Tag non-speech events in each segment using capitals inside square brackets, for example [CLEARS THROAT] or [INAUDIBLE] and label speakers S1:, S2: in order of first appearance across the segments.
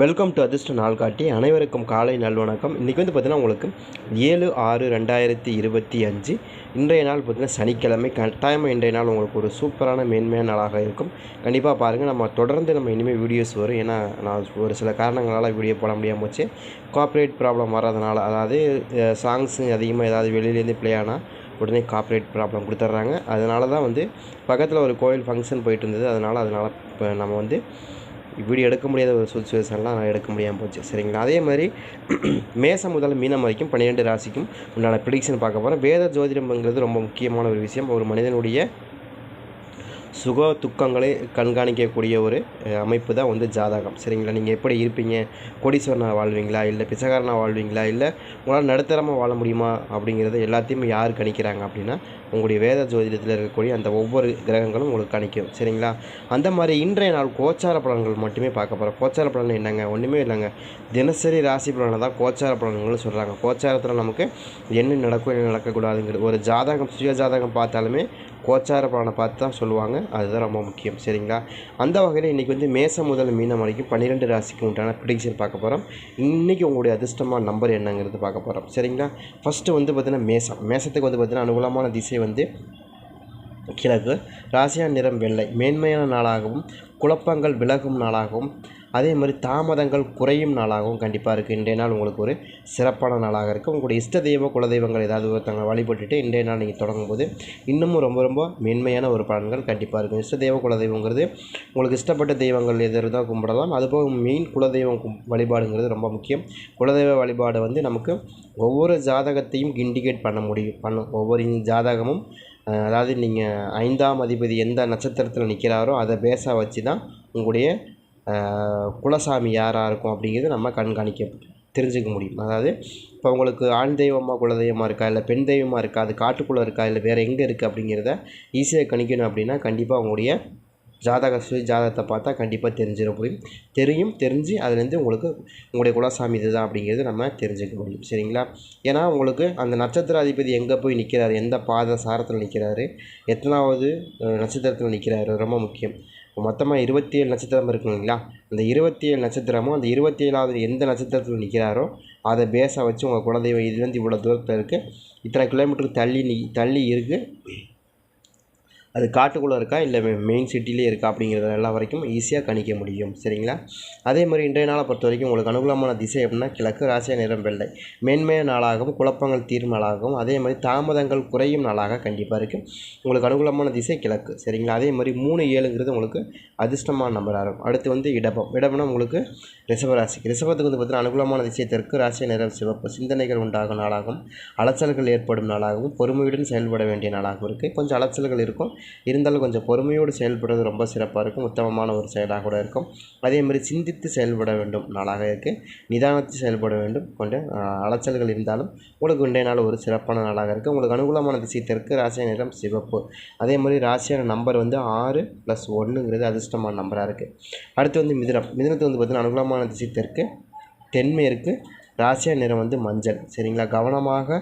S1: Welcome to அதிர்ஷ்ட நாள் காட்டி அனைவருக்கும் காலை நல்வணக்கம். இன்றைக்கி வந்து பார்த்திங்கன்னா உங்களுக்கு ஏழு ஆறு ரெண்டாயிரத்தி இருபத்தி அஞ்சு. இன்றைய நாள் பார்த்திங்கன்னா சனிக்கிழமை. கட்டாயமாக இன்றைய நாள் உங்களுக்கு ஒரு சூப்பரான மேன்மையான நாளாக இருக்கும். கண்டிப்பாக பாருங்கள் நம்ம தொடர்ந்து நம்ம இனிமேல் வீடியோஸ் வரும். ஏன்னா நான் ஒரு சில காரணங்களால் வீடியோ போட முடியாமல் போச்சு. காப்பரேட் ப்ராப்ளம் வர்றதுனால அதாவது சாங்ஸு அதிகமாக ஏதாவது வெளியிலேருந்து ப்ளே ஆனால் உடனே காப்பரேட் ப்ராப்ளம் கொடுத்துட்றாங்க. அதனால தான் வந்து பக்கத்தில் ஒரு கோயில் ஃபங்க்ஷன் போயிட்டு இருந்தது. அதனால் அதனால் இப்போ நம்ம வந்து இப்படி எடுக்க முடியாத ஒரு சுச்சுவேஷன்லாம் நான் எடுக்க முடியாமல் போச்சு. சரிங்களா? அதே மாதிரி [CLEARS THROAT] மேசம் முதல் மீனம் வரைக்கும் பன்னிரெண்டு ராசிக்கும் உண்டான ப்ரிடிக்ஷன் பார்க்க போகிறோம் வேத ஜோதிடம்ங்கிறது ரொம்ப முக்கியமான ஒரு விஷயம். ஒரு மனிதனுடைய சுக துக்கங்களை கண்காணிக்கக்கூடிய ஒரு அமைப்பு தான் வந்து ஜாதகம். சரிங்களா? நீங்கள் எப்படி இருப்பீங்க? கோடீஸ்வரனாக வாழ்வீங்களா? இல்லை பிச்சைக்காரனாக வாழ்வீங்களா? இல்லை உங்களால் நடுத்தரமாக வாழ முடியுமா? அப்படிங்கிறத எல்லாத்தையுமே யார் கணிக்கிறாங்க அப்படின்னா உங்களுடைய வேத ஜோதிடத்தில் இருக்கக்கூடிய அந்த ஒவ்வொரு கிரகங்களும் உங்களுக்கு கணிக்கும். சரிங்களா? அந்த மாதிரி இன்றைய நாள் கோச்சார பலன்கள் மட்டுமே பார்க்க போகிறோம் கோச்சார பலன் என்னங்க? ஒன்றுமே இல்லைங்க. தினசரி ராசி பலனை தான் கோச்சார பலன்கள்னு சொல்கிறாங்க கோச்சாரத்தில் நமக்கு என்ன நடக்கும் என்ன நடக்கக்கூடாதுங்கிறது. ஒரு ஜாதகம் சுய ஜாதகம் பார்த்தாலுமே கோச்சார பலனை பார்த்து தான் சொல்லுவாங்க. அதுதான் ரொம்ப முக்கியம். சரிங்களா? அந்த வகையில் இன்றைக்கி வந்து மேசம் முதல் மீனம் வரைக்கும் பன்னிரெண்டு ராசிக்கு உண்டான ப்ரிடிக்ஷன் பார்க்க போகிறோம் இன்றைக்கி உங்களுடைய அதிர்ஷ்டமான நம்பர் என்னங்கிறது பார்க்க போகிறோம் சரிங்களா? ஃபஸ்ட்டு வந்து பார்த்திங்கன்னா மேசம். மேசத்துக்கு வந்து பார்த்திங்கன்னா அனுகூலமான திசை வந்து கிழக்கு ராசியா நிறம் வெள்ளை. மேன்மையான நாளாகவும் குழப்பங்கள் விலகும் நாளாகவும் அதே மாதிரி தாமதங்கள் குறையும் நாளாகவும் கண்டிப்பாக இருக்குது இன்றைய நாள் உங்களுக்கு ஒரு சிறப்பான நாளாக இருக்குது உங்களுடைய இஷ்ட தெய்வ குலதெய்வங்கள் ஏதாவது ஒருத்தவங்க வழிபட்டுட்டு இன்றைய நாள் நீங்கள் தொடங்கும்போது இன்னமும் ரொம்ப ரொம்ப மேன்மையான ஒரு பலன்கள் கண்டிப்பாக இருக்கும். இஷ்ட தெய்வ குலதெய்வங்கிறது உங்களுக்கு இஷ்டப்பட்ட தெய்வங்கள் எது இருந்தால் கும்பிடலாம். அதுபோக மெயின் குலதெய்வம் கும்- வழிபாடுங்கிறது ரொம்ப முக்கியம். குலதெய்வ வழிபாடு வந்து நமக்கு ஒவ்வொரு ஜாதகத்தையும் இண்டிகேட் பண்ண முடியும். பண்ணும் ஒவ்வொரு ஜாதகமும் அதாவது நீங்கள் ஐந்தாம் அதிபதி எந்த நட்சத்திரத்தில் நிற்கிறாரோ அதை பேஸாக வச்சு தான் உங்களுடைய குலசாமி யாராக இருக்கும் அப்படிங்கிறது நம்ம கண்காணிக்க தெரிஞ்சுக்க முடியும். அதாவது இப்போ உங்களுக்கு ஆண் தெய்வமாக குலதெய்வமாக இருக்கா இல்லை பெண் தெய்வமாக இருக்கா அது காட்டுக்குள்ளே இருக்கா இல்லை வேறு எங்கே இருக்குது அப்படிங்கிறத ஈஸியாக கணிக்கணும் அப்படின்னா கண்டிப்பாக உங்களுடைய ஜாதக சுய ஜாதகத்தை பார்த்தா கண்டிப்பாக தெரிஞ்சிட முடியும் தெரியும் தெரிஞ்சு அதுலேருந்து உங்களுக்கு உங்களுடைய குலசாமி இதுதான் அப்படிங்கிறது நம்ம தெரிஞ்சுக்க முடியும். சரிங்களா? ஏன்னா உங்களுக்கு அந்த நட்சத்திர அதிபதி எங்கே போய் நிற்கிறாரு எந்த பாத சாரத்தில் நிற்கிறாரு எத்தனாவது நட்சத்திரத்தில் நிற்கிறாரு ரொம்ப முக்கியம். மொத்தமாக இருபத்தி ஏழு நட்சத்திரம் இருக்கும் இல்லைங்களா? அந்த இருபத்தி ஏழு நட்சத்திரமும் அந்த இருபத்தி ஏழாவது எந்த நட்சத்திரத்தில் நிற்கிறாரோ அதை பேஸாக வச்சு உங்கள் குலதெய்வம் இதுலேருந்து இவ்வளோ தூரத்தில் இருக்குது இத்தனை கிலோமீட்டருக்கு தள்ளி நி தள்ளி இருக்குது அது காட்டுக்குள்ளே இருக்கா இல்லை மெயின் சிட்டிலே இருக்கா அப்படிங்கிறத எல்லா வரைக்கும் ஈஸியாக கணிக்க முடியும். சரிங்களா? அதே மாதிரி இன்றைய நாளை பொறுத்த வரைக்கும் உங்களுக்கு அனுகூலமான திசை அப்படின்னா கிழக்கு ராசியா நிறம் வெள்ளை. மேன்மைய நாளாகவும் குழப்பங்கள் தீரும் நாளாகவும் அதே மாதிரி தாமதங்கள் குறையும் நாளாக கண்டிப்பாக இருக்குது உங்களுக்கு அனுகூலமான திசை கிழக்கு சரிங்களா? அதே மாதிரி மூணு ஏழுங்கிறது உங்களுக்கு அதிர்ஷ்டமான நம்பராக இருக்கும். அடுத்து வந்து இடபம். இடம்னா உங்களுக்கு ரிஷபராசி. ரிஷபத்துக்கு வந்து பார்த்தீங்கன்னா அனுகூலமான திசை தெற்கு ராசிய நிறம் சிவப்பு. சிந்தனைகள் உண்டாகும் நாளாகவும் அலைச்சல்கள் ஏற்படும் நாளாகவும் பொறுமையுடன் செயல்பட வேண்டிய நாளாகவும் இருக்குது கொஞ்சம் அலைச்சல்கள் இருக்கும். இருந்தாலும் கொஞ்சம் பொறுமையோடு செயல்படுறது ரொம்ப சிறப்பாக இருக்கும். உத்தமமான ஒரு செயலாக கூட இருக்கும். அதே மாதிரி சிந்தித்து செயல்பட வேண்டும். நாளாக இருக்குது நிதானத்து செயல்பட வேண்டும். கொஞ்சம் அலைச்சல்கள் இருந்தாலும் உங்களுக்கு இன்றைய நாள் ஒரு சிறப்பான நாளாக இருக்குது உங்களுக்கு அனுகூலமான திசை தெற்கு ராசியான நிறம் சிவப்பு. அதே மாதிரி ராசியான நம்பர் வந்து ஆறு ப்ளஸ் ஒன்றுங்கிறது அதிர்ஷ்டமான நம்பராக இருக்குது அடுத்து வந்து மிதுனம். மிதுனத்துக்கு வந்து பார்த்திங்கன்னா அனுகூலமான திசை தெற்கு தென்மேற்கு ராசியா நிறம் வந்து மஞ்சள். சரிங்களா? கவனமாக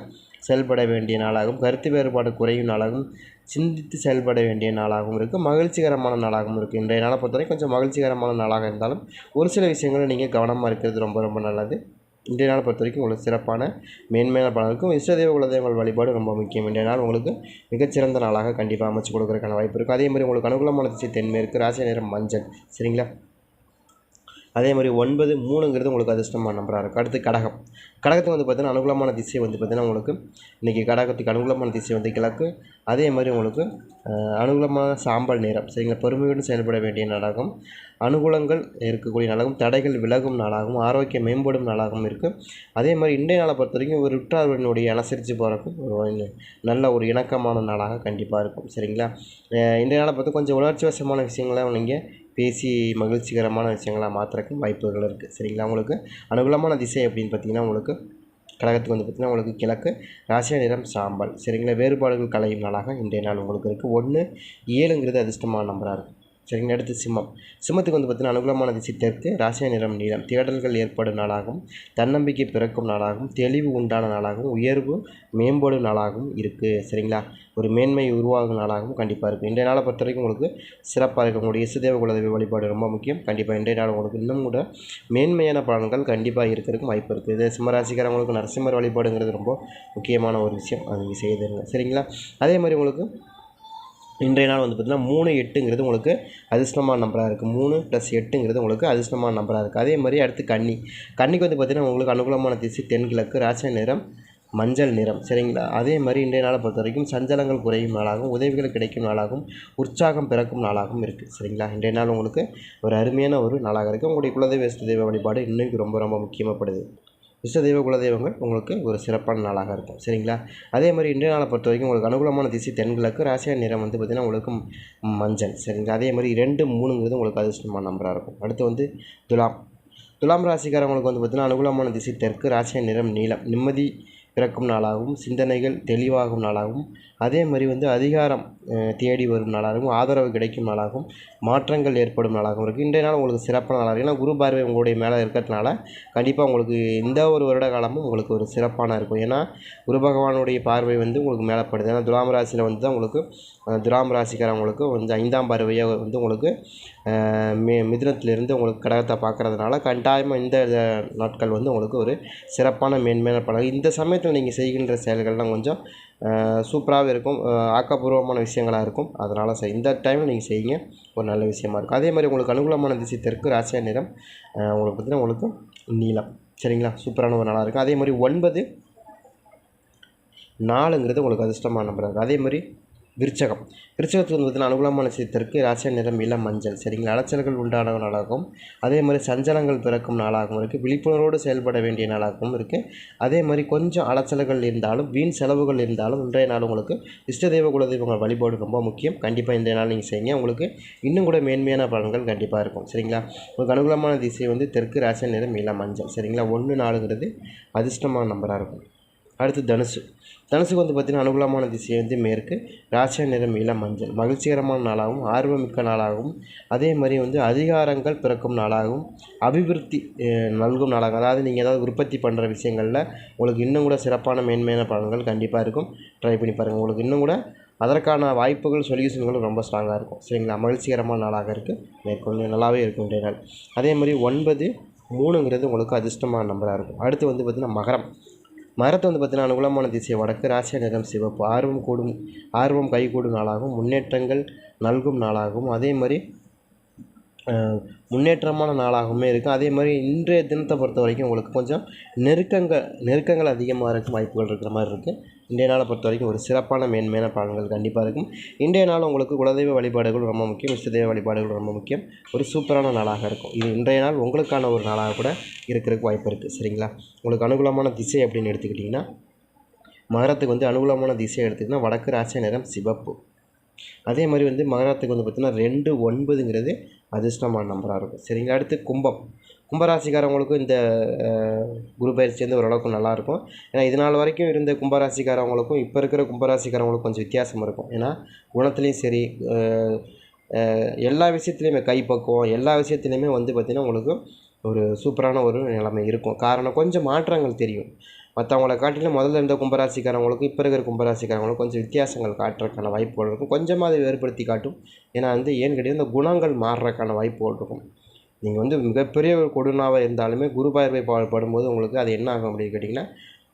S1: செயல்பட வேண்டிய நாளாகவும் கருத்து வேறுபாடு குறையும் நாளாகவும் சிந்தித்து செயல்பட வேண்டிய நாளாகவும் இருக்குது மகிழ்ச்சிகரமான நாளாகவும் இருக்குது இன்றைய நாளை பொறுத்தவரை கொஞ்சம் மகிழ்ச்சிகரமான நாளாக இருந்தாலும் ஒரு சில விஷயங்களை நீங்கள் கவனமாக இருக்கிறது ரொம்ப ரொம்ப நல்லது. இன்றைய நாளை பொறுத்த வரைக்கும் உங்களுக்கு சிறப்பான மேன்மையான பலன் இருக்கும். இஷ்டதேவ குலதெய்வங்கள் வழிபாடு ரொம்ப முக்கியம். இன்றைய நாள் உங்களுக்கு மிகச்சிறந்த நாளாக கண்டிப்பாக அமைச்சு கொடுக்குறதுக்கான வாய்ப்பு இருக்கும் அதே மாதிரி உங்களுக்கு அனுகூலமான திசை தென்மேற்கு ராசி நேரம் மஞ்சள். சரிங்களா? அதே மாதிரி ஒன்பது மூணுங்கிறது உங்களுக்கு அதிர்ஷ்டமான நம்பராக இருக்கும். அடுத்து கடகம். கடகத்துக்கு வந்து பார்த்திங்கன்னா அனுகூலமான திசை வந்து பார்த்தீங்கன்னா உங்களுக்கு இன்றைக்கி கடகத்துக்கு அனுகூலமான திசை வந்து கிழக்கு. அதே மாதிரி உங்களுக்கு அனுகூலமான சாம்பல் நேரம் சரிங்களா பொறுமையுடன் செயல்பட வேண்டிய நாளாகும். அனுகூலங்கள் இருக்கக்கூடிய நாளாகவும் தடைகள் விலகும் நாளாகவும் ஆரோக்கியம் மேம்படும் நாளாகவும் இருக்குது அதே மாதிரி இன்றைய நாளை பொறுத்த வரைக்கும் ஒரு உற்றார்களுடைய அனுசரித்து போகிறக்கும் ஒரு நல்ல ஒரு இணக்கமான நாளாக கண்டிப்பாக இருக்கும். சரிங்களா? இன்றைய நாளை பார்த்து கொஞ்சம் உணர்ச்சி வசமான விஷயங்களை நீங்கள் பேசி மகிழ்ச்சிகரமான விஷயங்களாக மாற்றுறக்கு வாய்ப்புகள் இருக்குது சரிங்களா? உங்களுக்கு அனுகூலமான திசை அப்படின்னு பார்த்தீங்கன்னா உங்களுக்கு கடகத்துக்கு வந்து பார்த்திங்கன்னா உங்களுக்கு கிழக்கு ராசிய நிறம் சாம்பல். சரிங்களா? வேறுபாடுகள் கலையும் நாளாக இன்றைய நாள் உங்களுக்கு இருக்குது ஒன்று ஏழுங்கிறது அதிர்ஷ்டமான நம்பராக இருக்குது சரிங்க அடுத்து சிம்மம். சிம்மத்துக்கு வந்து பார்த்திங்கன்னா அனுகூலமான திசை தெற்கு ராசிய நிறம் நீளம். தேடல்கள் ஏற்படும் நாளாகவும் தன்னம்பிக்கை பிறக்கும் நாளாகவும் தெளிவு உண்டான நாளாகவும் உயர்வு மேம்படும் நாளாகவும் இருக்குது சரிங்களா? ஒரு மேன்மை உருவாகும் நாளாகவும் கண்டிப்பாக இருக்கும் இன்றைய நாளை பொறுத்த வரைக்கும் உங்களுக்கு சிறப்பாக இருக்கும் உங்களுடைய இசுதேவ குலதெய்வ வழிபாடு ரொம்ப முக்கியம். கண்டிப்பாக இன்றைய நாள் உங்களுக்கு இன்னும் கூட மேன்மையான பலன்கள் கண்டிப்பாக இருக்கிறதுக்கு வாய்ப்பு இருக்குது இது சிம்மராசிக்காரங்களுக்கு நரசிம்மர் வழிபாடுங்கிறது ரொம்ப முக்கியமான ஒரு விஷயம். அது நீங்கள் செய்திருங்க சரிங்களா? அதே மாதிரி உங்களுக்கு இன்றைய நாள் வந்து பார்த்திங்கன்னா மூணு எட்டுங்கிறது உங்களுக்கு அதிர்ஷ்டமான நம்பராக இருக்குது மூணு ப்ளஸ் எட்டுங்கிறது உங்களுக்கு அதிர்ஷ்டமான நம்பராக இருக்குது அதே மாதிரி அடுத்து கன்னி. கன்னிக்கு வந்து பார்த்திங்கன்னா உங்களுக்கு அனுகூலமான திசை தென்கிழக்கு ராசி நிறம் மஞ்சள் நிறம். சரிங்களா? அதே மாதிரி இன்றைய நாளை பொறுத்த வரைக்கும் சஞ்சலங்கள் குறையும் நாளாகவும் உதவிகள் கிடைக்கும் நாளாகவும் உற்சாகம் பிறக்கும் நாளாகவும் இருக்குது சரிங்களா? இன்றைய நாள் உங்களுக்கு ஒரு அருமையான ஒரு நாளாக இருக்குது உங்களுடைய குலதெய்வ தெய்வ வழிபாடு இன்றைக்கு ரொம்ப ரொம்ப முக்கியமாகப்படுது. இஷ்ட தெய்வ குலதெய்வங்கள் உங்களுக்கு ஒரு சிறப்பான நாளாக இருக்கும். சரிங்களா? அதே மாதிரி இன்றைய நாளை பொறுத்த வரைக்கும் உங்களுக்கு அனுகூலமான திசை தென்கிழக்கு ராசியா நிறம் வந்து பார்த்திங்கன்னா உங்களுக்கு மஞ்சள். சரிங்களா? அதே மாதிரி ரெண்டு மூணுங்கிறது உங்களுக்கு அதிர்ஷ்டமான நம்பராக இருக்கும். அடுத்து வந்து துலாம். துலாம் ராசிக்காரங்களுக்கு வந்து பார்த்திங்கன்னா அனுகூலமான திசை தெற்கு ராசியா நிறம் நீளம் நிம்மதி பிறக்கும் நாளாகவும் சிந்தனைகள் தெளிவாகும் நாளாகவும் அதே மாதிரி வந்து அதிகாரம் தேடி வரும் நாளாகவும் ஆதரவு கிடைக்கும் நாளாகவும் மாற்றங்கள் ஏற்படும் நாளாகவும் இருக்குது இன்றைய நாள் உங்களுக்கு சிறப்பான நாளாக இருக்குது ஏன்னா குரு பார்வை உங்களுடைய மேலே இருக்கிறதுனால கண்டிப்பாக உங்களுக்கு இந்த ஒரு வருட காலமும் உங்களுக்கு ஒரு சிறப்பான இருக்கும். ஏன்னா குரு பகவானுடைய பார்வை வந்து உங்களுக்கு மேலே படுது. ஏன்னா துலாம் ராசியில் வந்து தான் உங்களுக்கு துலாம் ராசிக்காரவங்களுக்கு வந்து ஐந்தாம் பார்வையாக வந்து உங்களுக்கு அஹ், மே மிதுனத்திலிருந்து உங்களுக்கு கடகத்தை பார்க்கறதுனால கட்டாயமாக இந்த நாட்கள் வந்து உங்களுக்கு ஒரு சிறப்பான மேன்மையான பலன். இந்த சமயத்தில் நீங்கள் செய்கின்ற செயல்கள்லாம் கொஞ்சம் சூப்பராகவே இருக்கும் ஆக்கப்பூர்வமான விஷயங்களாக இருக்கும். அதனால் செய் இந்த டைமில் நீங்கள் செய்யுங்க. ஒரு நல்ல விஷயமா இருக்கும். அதே மாதிரி உங்களுக்கு அனுகூலமான திசை தெற்கு ராசியா நிறம் உங்களுக்கு பார்த்தீங்கன்னா உங்களுக்கு நீலம் சரிங்களா? சூப்பரான ஒரு நாளாக இருக்கும். அதே மாதிரி ஒன்பது நாலுங்கிறது உங்களுக்கு அதிர்ஷ்டமான நம்பராக இருக்கும். அதே மாதிரி விருச்சகம். விருச்சகத்துக்கு வந்து பார்த்தீங்கன்னா அனுகூலமான சித்தருக்கு ராசிய நிறம் இளம் மஞ்சள். சரிங்களா அலைச்சல்கள் உண்டான நாளாகவும் அதே மாதிரி சஞ்சலங்கள் பிறக்கும் நாளாகவும் இருக்குது விழிப்புணர்வோடு செயல்பட வேண்டிய நாளாகவும் இருக்குது அதே மாதிரி கொஞ்சம் அலைச்சல்கள் இருந்தாலும் வீண் செலவுகள் இருந்தாலும் இன்றைய நாள் உங்களுக்கு இஷ்ட தெய்வ குலதெய்வங்கள் வழிபாடு ரொம்ப முக்கியம். கண்டிப்பாக இந்த நாள் நீங்கள் செய்யுங்க. உங்களுக்கு இன்னும் கூட மேன்மையான பலன்கள் கண்டிப்பாக இருக்கும். சரிங்களா? உங்களுக்கு அனுகூலமான திசை வந்து தெற்கு ராசிய நிறம் இளம் மஞ்சள். சரிங்களா? ஒன்று நாளுங்கிறது அதிர்ஷ்டமான நம்பராக இருக்கும். அடுத்து தனுசு. தனுசுக்கு வந்து பார்த்திங்கன்னா அனுகூலமான திசை வந்து மேற்கு. ராசியா நிறம் இளம் மஞ்சள். மகிழ்ச்சிகரமான நாளாகவும் ஆர்வமிக்க நாளாகவும் அதே மாதிரி வந்து அதிகாரங்கள் பிறக்கும் நாளாகவும் அபிவிருத்தி நல்கும் நாளாகும் அதாவது நீங்கள் ஏதாவது உற்பத்தி பண்ணுற விஷயங்களில் உங்களுக்கு இன்னும் கூட சிறப்பான மேன்மையான பலன்கள் கண்டிப்பாக இருக்கும். ட்ரை பண்ணி பாருங்கள் உங்களுக்கு இன்னும் கூட அதற்கான வாய்ப்புகள் சொல்யூஷன்களும் ரொம்ப ஸ்ட்ராங்காக இருக்கும். சரிங்களா? மகிழ்ச்சிகரமான நாளாக இருக்குது மேற்கொண்டு நல்லாவே இருக்கும் இன்றைய நாள். அதே மாதிரி ஒன்பது மூணுங்கிறது உங்களுக்கு அதிர்ஷ்டமான நம்பராக இருக்கும். அடுத்து வந்து பார்த்திங்கன்னா மகரம். மரத்தை வந்து பார்த்தீங்கன்னா அனுகூலமான திசை வடக்கு ராசிய சிவப்பு. ஆர்வம் கூடும் ஆர்வம் கைகூடும் நாளாகவும் முன்னேற்றங்கள் நல்கும் நாளாகவும். அதே மாதிரி முன்னேற்றமான நாளாகவுமே இருக்கும். அதே மாதிரி இன்றைய தினத்தை பொறுத்த வரைக்கும் உங்களுக்கு கொஞ்சம் நெருக்கங்கள் நெருக்கங்கள் அதிகமாக இருக்கும் வாய்ப்புகள் இருக்கிற மாதிரி இருக்குது இன்றைய நாளை பொறுத்த வரைக்கும் ஒரு சிறப்பான மேன்மையான பலன்கள் கண்டிப்பாக இருக்கும். இன்றைய நாள் உங்களுக்கு குலதெய்வ வழிபாடுகள் ரொம்ப முக்கியம். இஷ்டதெய்வ வழிபாடுகள் ரொம்ப முக்கியம். ஒரு சூப்பரான நாளாக இருக்கும். இது இன்றைய நாள் உங்களுக்கான ஒரு நாளாக கூட இருக்கிறதுக்கு வாய்ப்பு இருக்குது சரிங்களா? உங்களுக்கு அனுகூலமான திசை அப்படின்னு எடுத்துக்கிட்டிங்கன்னா மகரத்துக்கு வந்து அனுகூலமான திசையை எடுத்துக்கிட்டிங்கன்னா வடக்கு ராசி நிறம் சிவப்பு. அதே மாதிரி வந்து மகரத்துக்கு வந்து பார்த்திங்கன்னா ரெண்டு ஒன்பதுங்கிறது அதிர்ஷ்டமான நம்பராக இருக்கும். சரிங்களா? அடுத்து கும்பம். கும்பராசிக்காரவங்களுக்கும் இந்த குரு பயிற்சி வந்து ஓரளவுக்கு நல்லாயிருக்கும். ஏன்னா இது நாள் வரைக்கும் இருந்த கும்பராசிக்காரவங்களுக்கும் இப்போ இருக்கிற கும்பராசிக்காரவங்களுக்கும் கொஞ்சம் வித்தியாசம் இருக்கும். ஏன்னா குணத்துலேயும் சரி எல்லா விஷயத்துலையுமே கைப்பக்குவம் எல்லா விஷயத்துலையுமே வந்து பார்த்திங்கன்னா உங்களுக்கு ஒரு சூப்பரான ஒரு நிலைமை இருக்கும். காரணம் கொஞ்சம் மாற்றங்கள் தெரியும். மற்றவங்கள காட்டிலும் முதல்ல இருந்த கும்பராசிக்காரவங்களுக்கும் இப்போ இருக்கிற கும்பராசிக்காரவங்களுக்கும் கொஞ்சம் வித்தியாசங்கள் காட்டுறதுக்கான வாய்ப்புகள் இருக்கும். கொஞ்சமாக அதை வேறுபடுத்தி காட்டும். ஏன்னா வந்து ஏன்னு கிடையாது இந்த குணங்கள் மாறுறதுக்கான வாய்ப்புகள் இருக்கும். நீங்கள் வந்து மிகப்பெரிய ஒரு கொடுனாவாக இருந்தாலுமே குரு பார்வை பா- படும்போது உங்களுக்கு அது என்ன ஆகும் அப்படின்னு கேட்டிங்கன்னா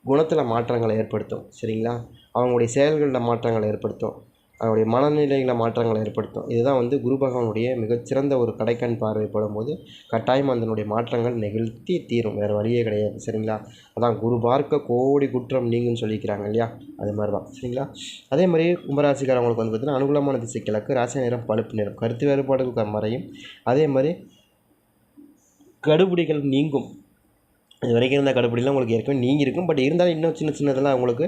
S1: குணத்தில் மாற்றங்களை ஏற்படுத்தும். சரிங்களா? அவங்களுடைய செயல்களில் மாற்றங்களை ஏற்படுத்தும். அவருடைய மனநிலையில் மாற்றங்களை ஏற்படுத்தும். இதுதான் வந்து குரு பகவானுடைய மிகச்சிறந்த ஒரு கடைக்கண் பார்வைப்படும் போது கட்டாயம் அதனுடைய மாற்றங்கள் நெகிழ்த்தி தீரும். வேறு வழியே கிடையாது. சரிங்களா? அதான் குரு பார்க்க கோடி குற்றம் நீங்குன்னு சொல்லிக்கிறாங்க இல்லையா? அது மாதிரி தான் சரிங்களா? அதே மாதிரி கும்பராசிக்காரவங்களுக்கு வந்து பார்த்திங்கன்னா அனுகூலமான திசை கிழக்கு ராசி நிறம் பழுப்பு நிறம். கருத்து வேறுபாடுகள் மறையும். அதே மாதிரி கடுபிடிகள் நீங்கும். இது வரைக்கும் இருந்த கடுபிடிலாம் உங்களுக்கு ஏற்கனவே நீங்கி இருக்கும் பட் இருந்தாலும் இன்னும் சின்ன சின்னதெல்லாம் உங்களுக்கு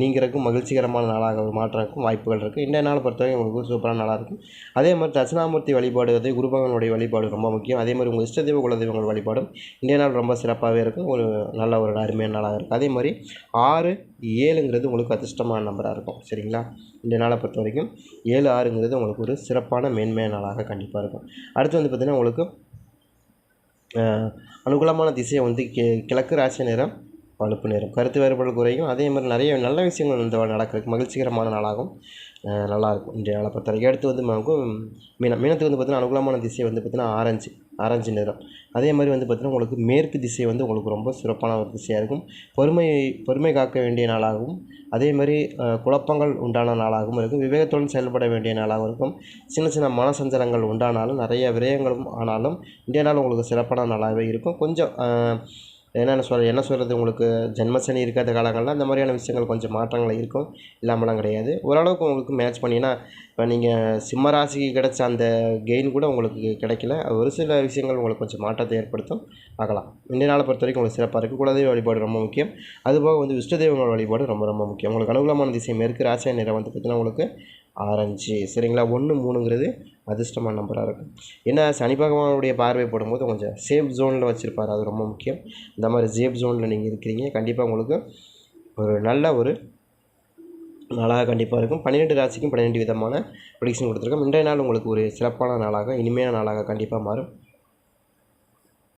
S1: நீங்கிறக்கும் மகிழ்ச்சிகரமான நாளாக மாற்றக்கும் வாய்ப்புகள் இருக்குது இந்த நாளை பொறுத்தவரைக்கும் உங்களுக்கு சூப்பரான நாளாக இருக்கும். அதே மாதிரி தட்சிணாமூர்த்தி வழிபாடு வந்து குருபகவனுடைய வழிபாடு ரொம்ப முக்கியம். அதே மாதிரி உங்கள் இஷ்டதெய்வ குலதெய்வங்கள் வழிபாடும் இன்றைய நாள் ரொம்ப சிறப்பாகவே இருக்கும் ஒரு நல்ல ஒரு அருமையான நாளாக இருக்கும் அதே மாதிரி ஆறு ஏழுங்கிறது உங்களுக்கு அதிர்ஷ்டமான நம்பராக இருக்கும். சரிங்களா? இந்த நாளை பொறுத்த வரைக்கும் ஏழு ஆறுங்கிறது உங்களுக்கு ஒரு சிறப்பான மேன்மையான நாளாக கண்டிப்பாக இருக்கும். அடுத்து வந்து பார்த்திங்கன்னா உங்களுக்கு அனுகூலமான திசை வந்து கி கிழக்கு ராசி நேரம் பழுப்பு நேரம் கருத்து வேறுபாடு குறையும். அதே மாதிரி நிறைய நல்ல விஷயங்கள் இந்த நடக்கிறதுக்கு மகிழ்ச்சிகரமான நாளாகும். நல்லாயிருக்கும் இன்றைய நாளை பொறுத்த அடுத்து வந்து நமக்கு மீனம் மீனத்துக்கு வந்து பார்த்திங்கன்னா அனுகூலமான திசை வந்து பார்த்திங்கன்னா ஆரஞ்சு. ஆரஞ்சு நிறம். அதே மாதிரி வந்து பார்த்திங்கன்னா உங்களுக்கு மேற்கு திசை வந்து உங்களுக்கு ரொம்ப சிறப்பான ஒரு திசையாக இருக்கும். பொறுமை பொறுமை காக்க வேண்டிய நாளாகவும் அதே மாதிரி குழப்பங்கள் உண்டான நாளாகவும் இருக்கும். விவேகத்துடன் செயல்பட வேண்டிய நாளாகவும் இருக்கும். சின்ன சின்ன மனசஞ்சலங்கள் உண்டானாலும் நிறைய விரயங்களும் ஆனாலும் இன்றைய நாள் உங்களுக்கு சிறப்பான நாளாகவே இருக்கும். கொஞ்சம் ஏன்னா என்னென்ன சொல் என்ன சொல்கிறது உங்களுக்கு ஜென்மசனி இருக்காத காலங்களில் அந்த மாதிரியான விஷயங்கள் கொஞ்சம் மாற்றங்கள் இருக்கும். இல்லாமலாம் கிடையாது. ஓரளவுக்கு உங்களுக்கு மேட்ச் பண்ணினா இப்போ நீங்கள் சிம்ம ராசிக்கு கிடைச்ச அந்த கெயின் கூட உங்களுக்கு கிடைக்கல. அது ஒரு சில விஷயங்கள் உங்களுக்கு கொஞ்சம் மாற்றத்தை ஏற்படுத்தும். ஆகலாம் இன்றைய நாளை பொறுத்த வரைக்கும் உங்களுக்கு சிறப்பாக இருக்குது குலதெய்வ வழிபாடு ரொம்ப முக்கியம். அதுபோக வந்து விஷ்ணு தெய்வங்கள் வழிபாடு ரொம்ப ரொம்ப முக்கியம். உங்களுக்கு அனுகூலமான திசை மேற்கு ராசிய நிறம் வந்து பார்த்திங்கன்னா உங்களுக்கு ஆரஞ்சு. சரிங்களா? ஒன்று மூணுங்கிறது அதிர்ஷ்டமான நம்பராக இருக்கும் ஏன்னா சனி பகவானுடைய பார்வை போடும்போது கொஞ்சம் சேஃப் ஜோனில் வச்சுருப்பார். அது ரொம்ப முக்கியம். இந்த மாதிரி சேஃப் ஜோனில் நீங்கள் இருக்கிறீங்க. கண்டிப்பாக உங்களுக்கு ஒரு நல்ல ஒரு நாளாக கண்டிப்பாக இருக்கும். பன்னிரெண்டு ராசிக்கும் பன்னிரெண்டு விதமான ப்ரொடிக்ஷன் கொடுத்துருக்கோம். இன்றைய நாள் உங்களுக்கு ஒரு சிறப்பான நாளாக இனிமையான நாளாக கண்டிப்பாக மாறும்.